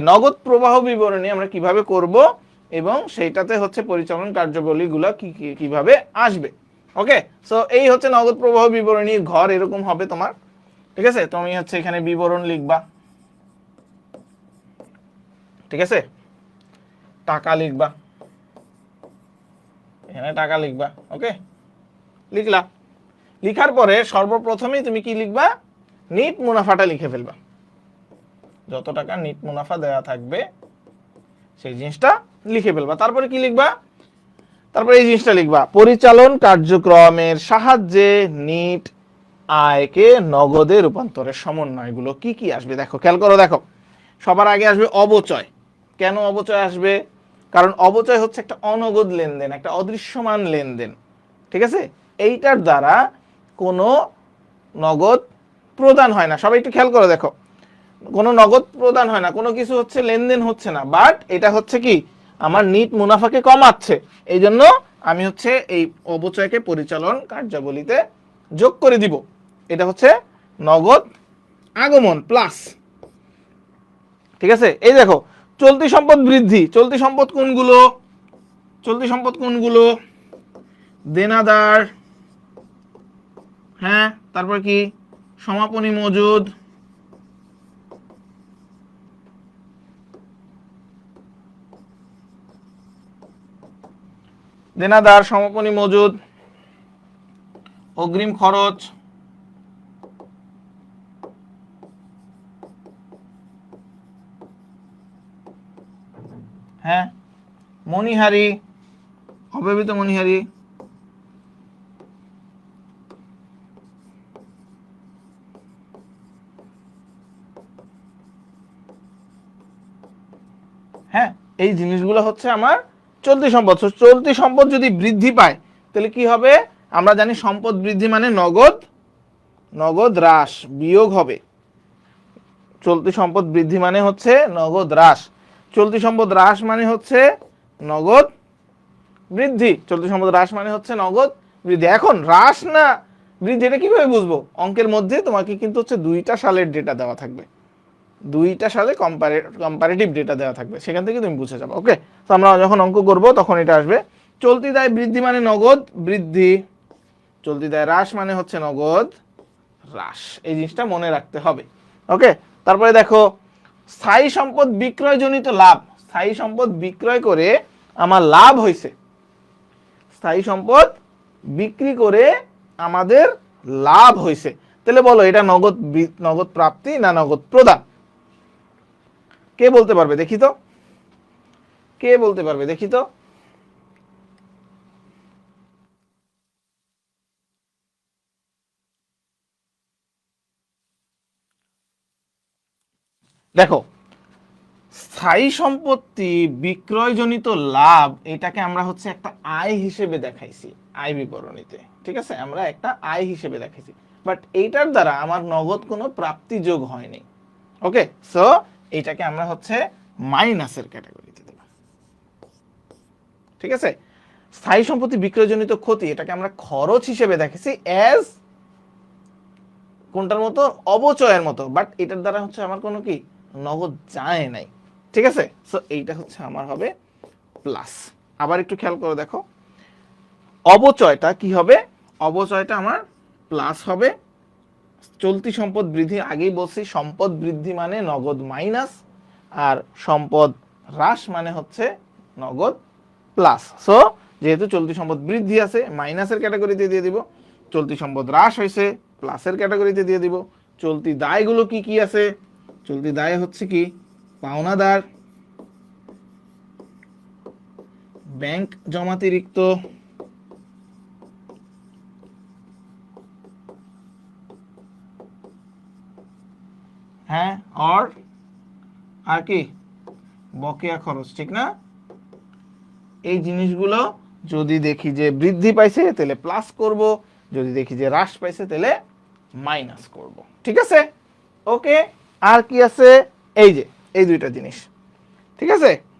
নগদ প্রবাহ বিবরণী আমরা কীভাবে করব এবং সেইটাতে হচ্ছে পরিচালন কার্যাবলীগুলো কি কীভাবে আসবে? ওকে সো এই হচ্ছে নগদ প্রবাহ বিবরণীর ঘর এরকম হবে তোমার। ঠিক আছে? তুমি হচ্ছে এখানে বিবরণ লিখবা। ঠিক আছে? টাকা লিখবা। এখানে টাকা লিখবা। ওকে লিখলা। লিখার পরে সর্বপ্রথমেই তুমি কি লিখবা? নিট মুনাফাটা লিখে ফেলবা। যত টাকা নিট মুনাফা দেয়া থাকবে, সেই জিনিসটা লিখে ফেলবা। তারপরে কি লিখবা? তারপরে এই জিনিসটা লিখবা। পরিচালন কার্যক্রমের সাহায্যে নিট আয়কে নগদে রূপান্তরের সমন্বয়গুলো কি কি আসবে? দেখো, খেয়াল করো, দেখো। সবার আগে আসবে অবচয়। কেন অবচয় আসবে? কারণ অবচয় হচ্ছে একটা অনগদ লেনদেন, একটা অদৃশ্যমান লেনদেন। ঠিক আছে? এইটার দ্বারা কোনো নগদ প্রদান হয় না। সবাই একটু খেয়াল করে, দেখো। কোনো নগদ প্রদান হয় না, কোনো কিছু হচ্ছে, লেনদেন হচ্ছে না। বাট এটা হচ্ছে কি? আমার নিট মুনাফাকে কমাচ্ছে। এই জন্য আমি হচ্ছে এই অবচয়কে পরিচালন কার্যাবলীতে যোগ করে দিব। এটা হচ্ছে নগদ আগমন প্লাস ঠিক আছে? এই দেখো, চলতি সম্পদ বৃদ্ধি। চলতি সম্পদ কোনগুলো? চলতি সম্পদ কোনগুলো? দেনাদার হ্যাঁ তারপর কি? সমাপনী মজুদ দেনাদার সমাপনী মজুদ অগ্রিম খরচ হ্যাঁ মণিহারি অব্যবহৃত মণিহারি হ্যাঁ এই জিনিসগুলো হচ্ছে আমার চলতি সম্পদ। চলতি সম্পদ যদি বৃদ্ধি পায়, তাহলে কি হবে? আমরা জানি সম্পদ বৃদ্ধি মানে নগদ নগদ হ্রাস, বিয়োগ হবে। চলতি সম্পদ বৃদ্ধি মানে হচ্ছে নগদ হ্রাস। চলতি সম্পদ হ্রাস মানে হচ্ছে নগদ বৃদ্ধি। চলতি সম্পদ হ্রাস মানে হচ্ছে নগদ বৃদ্ধি। এখন হ্রাস না, বৃদ্ধি এটা কীভাবে বুঝব? অঙ্কের মধ্যে তোমাকে কিন্তু হচ্ছে দুইটা সালের ডেটা দেওয়া থাকবে। দুইটা সালে কম্পারে কম্পারেটিভ ডেটা দেওয়া থাকবে। সেখান থেকে তুমি বুঝে যাবে ওকে তো আমরা যখন অঙ্ক করব, তখন এটা আসবে। চলতি দায় বৃদ্ধি মানে নগদ, বৃদ্ধি চলতি দায় হ্রাস মানে হচ্ছে নগদ, হ্রাস। এই জিনিসটা মনে রাখতে হবে ওকে তারপরে দেখো, স্থায়ী সম্পদ বিক্রয়জনিত লাভ। স্থায়ী সম্পদ বিক্রয় করে আমার লাভ হয়েছে। স্থায়ী সম্পদ বিক্রি করে আমাদের লাভ হয়েছে। তাহলে বলো, এটা নগদ নগদ প্রাপ্তি না নগদ প্রদান? কে বলতে পারবে? দেখি তো। কে বলতে পারবে? দেখি তো। দেখো, স্থায়ী সম্পত্তি, বিক্রয়জনিত লাভ, এটাকে আমরা হচ্ছে একটা আয় হিসেবে দেখাইছি, আয় বিবরণীতে। ঠিক আছে? আমরা একটা আয় হিসেবে দেখাইছি। বাট এইটার দ্বারা আমার নগদ কোনো প্রাপ্তি যোগ হয়নি। ওকে সো এইটাকে আমরা হচ্ছে মাইনাসের ক্যাটাগরিতে দেব। ঠিক আছে? স্থায়ী সম্পত্তি বিক্রয়জনিত ক্ষতি, এটাকে আমরা খরচ হিসেবে দেখেছি অ্যাজ কোনটার মতো? অবচয়ের মতো। বাট এটার দ্বারা হচ্ছে আমার কোনো কি? নগদ যায় নাই। ঠিক আছে? সো এইটা হচ্ছে আমার হবে প্লাস আবার একটু খেয়াল করে দেখো। অবচয়টা কি হবে? অবচয়টা আমার প্লাস হবে। চলতি সম্পদ বৃদ্ধি আগেই বলছি, সম্পদ বৃদ্ধি মানে নগদ মাইনাস আর সম্পদ হ্রাস মানে হচ্ছে নগদ প্লাস সো যেহেতু চলতি সম্পদ বৃদ্ধি আছে মাইনাসের ক্যাটাগরিতে দিয়ে দিব, চলতি সম্পদ হ্রাস হয়েছে প্লাসের ক্যাটাগরিতে দিয়ে দিব। চলতি দায়গুলো কি কি আছে? চলতি দায় হচ্ছে কি? পাওনাদার ব্যাংক জমাতিরিক্ত হ্যাঁ আর আর কি? বকেয়া খরচ, ঠিক না? এই জিনিসগুলো যদি দেখি যে বৃদ্ধি পাইছে, তাহলে প্লাস করব। যদি দেখি যে হ্রাস পাইছে, তাহলে মাইনাস করব। ঠিক আছে? ওকে আর কি আছে? এই যে, এই দুইটা জিনিস। ঠিক আছে?